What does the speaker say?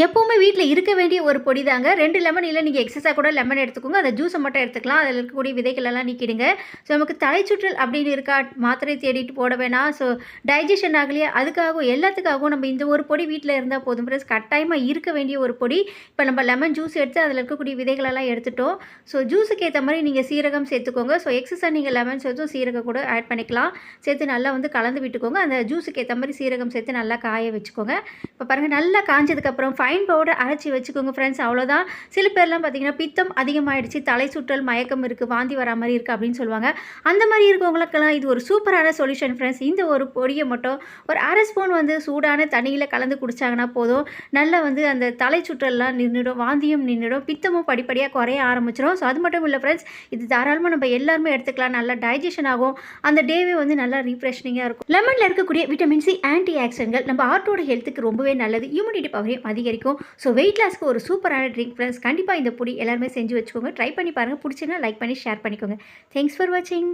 எப்போவுமே வீட்டில் இருக்க வேண்டிய ஒரு பொடி தாங்க ரெண்டு லெமன் இல்லை நீங்கள் எக்ஸஸாக கூட லெமன் எடுத்துக்கோங்க. அந்த ஜூஸை மட்டும் எடுத்துக்கலாம். அதில் இருக்கக்கூடிய விதைகளெல்லாம் நீக்கிடுங்க. ஸோ நமக்கு தலைச்சுற்றல் அப்படின்னு இருக்கா மாத்திரை தேடிட்டு போட வேணாம் ஸோ டைஜஷன் ஆகலையே அதுக்காகவும் எல்லாத்துக்காகவும் நம்ம இந்த ஒரு பொடி வீட்டில் இருந்தால் போதும். ப்ளஸ் கட்டாயமாக இருக்க வேண்டிய ஒரு பொடி. இப்போ நம்ம லெமன் ஜூஸ் எடுத்து அதில் இருக்கக்கூடிய விதைகளெல்லாம் எடுத்துட்டோம். ஸோ ஜூஸுக்கு ஏற்ற மாதிரி நீங்கள் சீரகம் சேர்த்துக்கோங்க. ஸோ எக்ஸஸாக நீங்கள் லெமன் சேர்த்தும் சீரகம் கூட ஆட் பண்ணிக்கலாம். சேர்த்து நல்லா வந்து கலந்து விட்டுக்கோங்க. அந்த ஜூஸுக்கு ஏற்ற மாதிரி சீரகம் சேர்த்து நல்லா காய வச்சுக்கோங்க. இப்போ பாருங்கள் நல்லா காஞ்சதுக்கப்புறம் ஃபைன் பவுடர் அரைச்சி வச்சுக்கோங்க ஃப்ரெண்ட்ஸ் அவ்வளோதான் சில பேர்லாம் பார்த்தீங்கன்னா பித்தம் அதிகமாகிடுச்சு தலை சுற்றல் மயக்கம் இருக்குது வாந்தி வரா மாதிரி இருக்குது அப்படின்னு சொல்லுவாங்க. அந்த மாதிரி இருக்கவங்களுக்கெல்லாம் இது ஒரு சூப்பரான சொல்யூஷன் ஃப்ரெண்ட்ஸ் இந்த ஒரு பொடியை மட்டும் ஒரு அரை ஸ்பூன் வந்து சூடான தண்ணியில் கலந்து குடிச்சாங்கன்னா போதும். நல்லா வந்து அந்த தலை சுற்றல்லாம் நின்றுடும் வாந்தியும் நின்றுடும் பித்தமும் படிப்படியாக குறைய ஆரம்பிச்சிடும் ஸோ அது மட்டும் இல்லை ஃப்ரெண்ட்ஸ் இது தாராளமாக நம்ம எல்லாருமே எடுத்துக்கலாம். நல்லா டைஜஷன் ஆகும். அந்த டேவே வந்து நல்லா ரீஃப்ரெஷனிங்காக இருக்கும். லெமனில் இருக்கக்கூடிய விட்டமின் சி ஆன்டி ஆக்சிடென்ட்கள் நம்ம ஹார்ட்டோட ஹெல்த்துக்கு ரொம்பவே நல்லது. இம்யூனிட்டி பவரையும் அதிகரிக்கும் ஸோ வெயிட் லாஸ்க்கு ஒரு சூப்பரான ட்ரிங்க் ஃப்ரெண்ட்ஸ் கண்டிப்பாக இந்த பொடி எல்லாருமே செஞ்சு வச்சுக்கோங்க. ட்ரை பண்ணி பாருங்கள் பிடிச்சிங்கன்னா லைக் பண்ணி ஷேர் பண்ணிக்கோங்க. தேங்க்ஸ் ஃபார் வாட்சிங்